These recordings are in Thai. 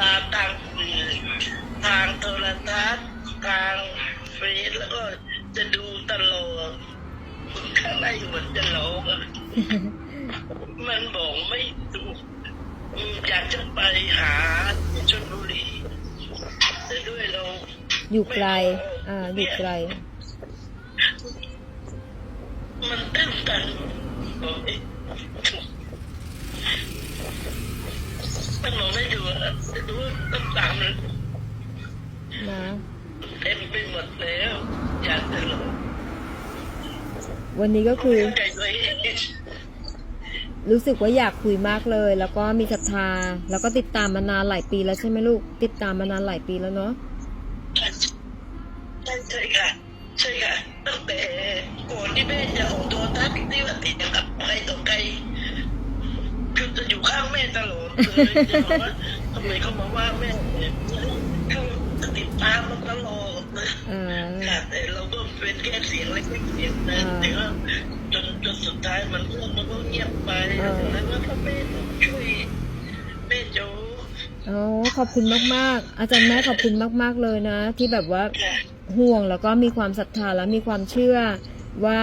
ตามทางสื่อทางโทรทัศน์ทางเฟซแล้วก็จะดูตลอดข้างในเหมือนจะร้องอะมันบอกไม่ถูกอืมอยากจะไปหาที่ชลบุรีแต่ด้วยเราอยู่ไกล อ่า อยู่ไกล มันตื้นตันบอกไม่ถูก แต่ดูว่าต้องตามเลยนะเต็มไปหมดแล้วอยากจะรู้วันนี้ก็คือเข้าใจตัวเองรู้สึกว่าอยากคุยมากเลย แล้วก็มีศรัทธา แล้วก็ติดตามมานานหลายปีแล้วใช่ไหมลูก ติดตามมานานหลายปีแล้วเนาะใช่ใช่ค่ะใช่ค่ะตั้งแต่ก่อนที่แม่จะออกตัวทัศน์ที่ว่าติดกับใครต่อใครคือจะอยู่ข้างแม่ตลอดเลยจะบอกว่า ทำไมเขามาว่าแม่เนี่ยเขาจะติดตามมาตลอดนะอ่าค่ะแต่เราก็เป็นแค่เสียงเล็กๆเสียงนะอ่าแต่ว่าจนจนสุดท้ายมันเรื่องมันก็เงียบไปอ่าแล้วว่าพ่อแม่ต้องช่วยแม่โจอ๋อขอบคุณมากๆ อาจารย์แม่ขอบคุณมาก ๆเลยนะ ที่แบบว่าค่ะห่วงแล้วก็มีความศรัทธาและมีความเชื่อว่า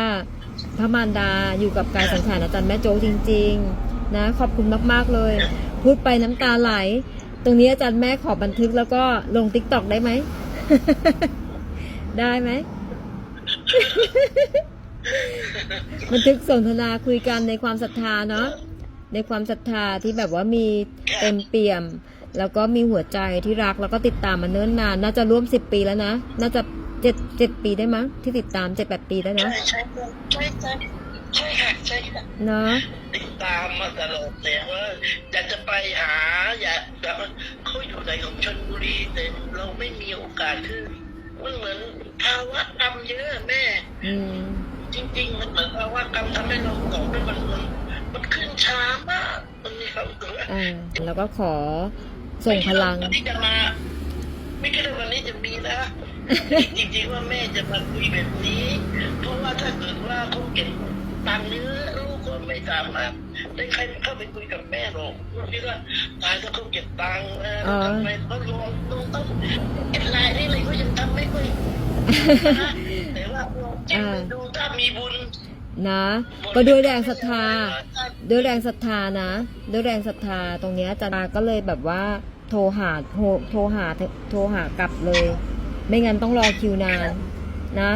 พระมารดาอยู่กับกายสังขารอาจารย์แม่โจ๊กจริง ๆ นะ ขอบคุณมาก ๆเลย พูดไปน้ำตาไหล ตรงนี้อาจารย์แม่ขอบันทึกแล้วก็ลงติ๊กต็อกได้ไหม ได้ไหม บันทึกสนทนาคุยกันในความศรัทธาเนาะ ในความศรัทธาที่แบบว่ามีเต็มเปี่ยม แล้วก็มีหัวใจที่รักแล้วก็ติดตามมาเนิ่นนาน น่าจะร่วมสิบปีแล้วนะ น่าจะเจ็ดเจ็ดปีได้มั้งที่ติดตามเจ็ดแปดปีได้เนาะใช่ใช่ใช่ ใช่ค่ะใช่ค่ะเนาะติดตามมาตลอดแต่ว่าอยากจะไปหาอยากแบบว่าเขาอยู่ในของชนบุรีแต่เราไม่มีโอกาสคือมันเหมือนภาวะกรรมเยอะแม่ อืมจริง ๆ มันเหมือนภาวะกรรมทำให้เราตอบไม่มันมันมันขึ้นช้ามากมันมีความรู้สึกว่าอ่าแล้วก็ขอส่งพลัง ไม่คิดว่าวันนี้จะมา ไม่คิดว่าวันนี้จะมีนะจริงๆว่าแม่จะมาคุยแบบนี้ เพราะว่าถ้าเกิดว่าเขาเก็บ ตังค์เนื้อลูกก็ไม่สามารถได้ใครเข้าไปคุยกับแม่หรอกลูกคิดว่าตายถ้าเขาเก็บตังค์นะอ๋อทำไมเขาลงลงต้องเอ็นไลน์นี่เลยก็ยังทำไม่ค่อยนะแต่ว่าจริงไปดูถ้ามีบุญ นะ ก็ด้วยแรงศรัทธา ด้วยแรงศรัทธานะ ด้วยแรงศรัทธาตรงเนี้ยอาจารย์ก็เลยแบบว่าโทรหาโทรโทรหาโทรหากลับเลย ไม่งั้นต้องรอคิวนานนะ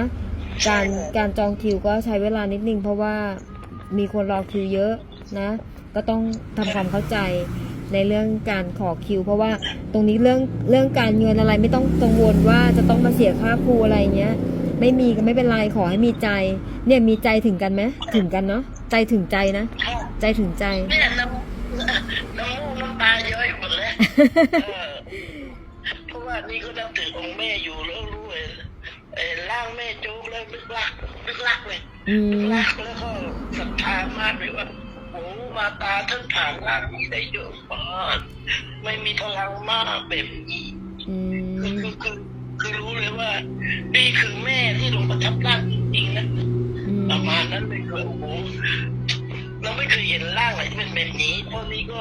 การการจองคิวก็ใช้เวลานิดนึงเพราะว่ามีคนรอคิวเยอะนะ ก็ต้องทำความเข้าใจในเรื่องการขอคิว เพราะว่าตรงนี้เรื่องเรื่องการเงินอะไรไม่ต้องกังวลว่าจะต้องมาเสียค่าครูอะไรเงี้ย ไม่มีก็ไม่เป็นไรขอให้มีใจ เนี่ยมีใจถึงกันไหมถึงกันเนาะใจถึงใจนะ ใจถึงใจเนี่ยน้ำน้ำมูกน้ำตาย้อยหมดแล้วเออเพราะว่านี่ก็นับถือองค์แม่อยู่แล้วรู้เลย เออร่างแม่โจ๊กแล้วลึกลักลึกลักเลยอืลึกมลักแล้วก็ศรัทธามากเลยว่าโอ้มาตาท่านผ่านร่างนี้ได้เยอะมากไม่มีพลังมากแบบนี้อืคือมคือคือคือรู้เลยว่า นี่คือแม่ที่ลงประทับร่างจริงๆนะ อืมประมาณนั้นเลยคือโอ้โหเราไม่เคยเห็นร่างไหนที่เป็นแบบนี้เพราะนี้ก็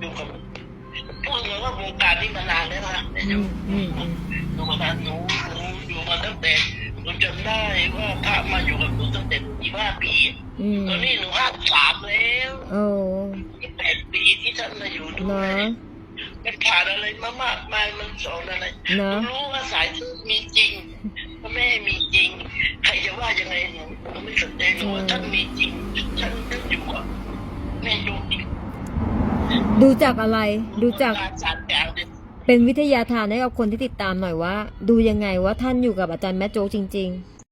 อยู่กับพูดเลยว่าวงการนี้มานานแล้วนะเนี่ยออืยู่มอืมอืมอยู่มานานหนูหนูอยู่มาตั้งแต่ หนูจำได้ว่าพระมาอยู่กับหนูตั้งแต่ยี่ห้าปีอืมตอนนี้หนูห้าสามแล้วโอ้ยี่แปดปีที่ท่านมาอยู่ด้วเนายะมันผ่านอะไรมามากมายมันสอนอะไรเนอะรู้ว่าสายที่มีจริงว่าแม่มีจริง ใครจะว่ายังไงหนูหนูไม่สนใจหนูว่าท่านมีจริงท่านท่านอยู่กับแม่ยกจริงดูจากอะไร ดูจาก สารกลางเนี่ย เป็นวิทยาทานให้กับคนที่ติดตามหน่อยว่า ดูยังไงว่าท่านอยู่กับอาจารย์แม่โจกจริง ๆ